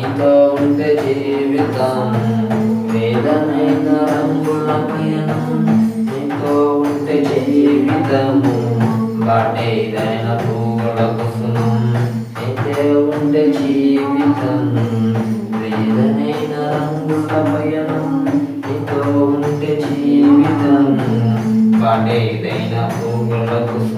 నీతో ఉంటే జీవితం వేదనైన రంగుల పయనం నీతో ఉంటే జీవితము బాటేదైన పూల కుసుమం నీతో ఉంటే జీవితం వేదనైన రంగుల పయనం నీతో ఉంటే జీవితం బాటేదైన పూల కుసుమం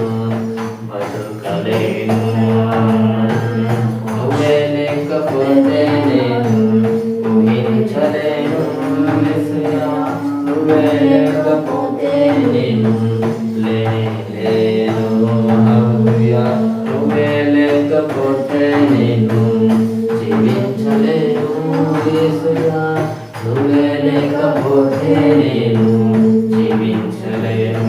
హల్లెలూయా నువ్వే లేకపోతే నేను? జీవించలేను యేసయ్యా నువ్వే లేకపోతే నేను? జీవించలేను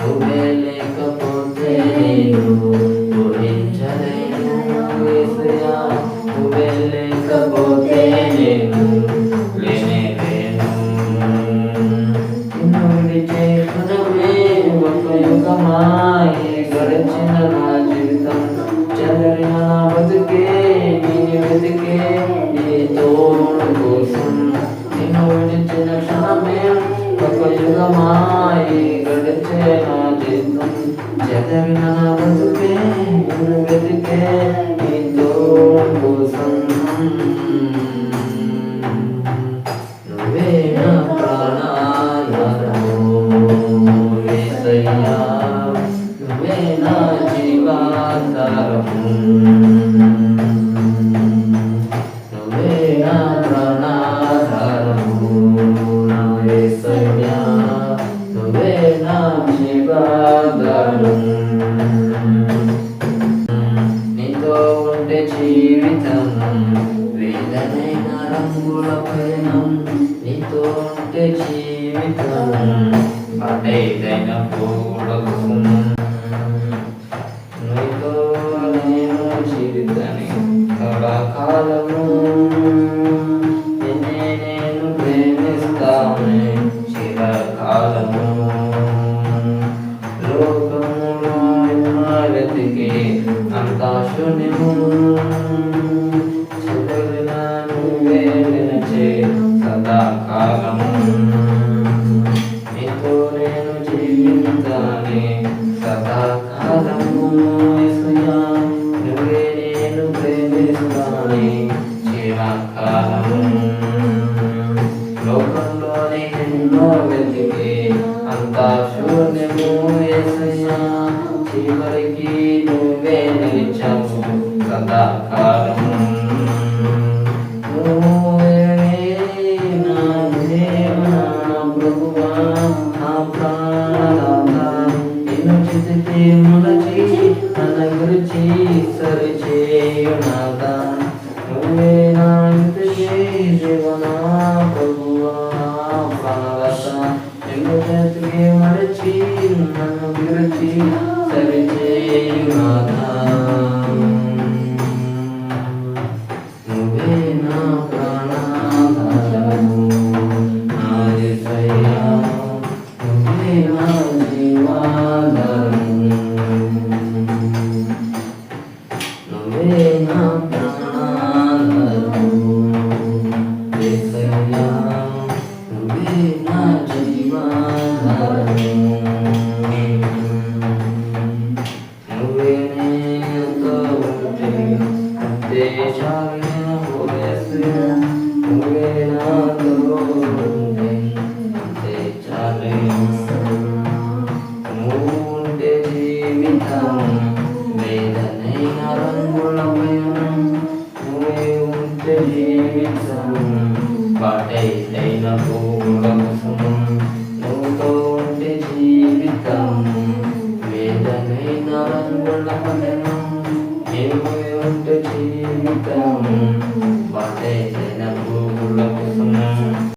నువ్వే లేకపోతే నేను? ఊహించలేను యేసయ్యా నువ్వే లేకపోతే నేను? లేనే లేను నిన్ను విడిచే క్షణమే ఒక యుగమాయే கதறி நான் பதுக்கேன் உனக்கு கே நீ தோம்பு சொன்ன అటేదైన పూల కుసుమం నీతో నేను జీవితాన్ని కళాకాలము నిన్నే నేను ప్రేమిస్తాను చిరకాలము లోకములో వెతికి అంతా శూన్యము లోకంలోని ఎన్నో వెతికి అంతా శూన్యము యేసయ్యా చివరికి నువ్వే నిలిచావు సదాకాలం Shri Radha. పయనం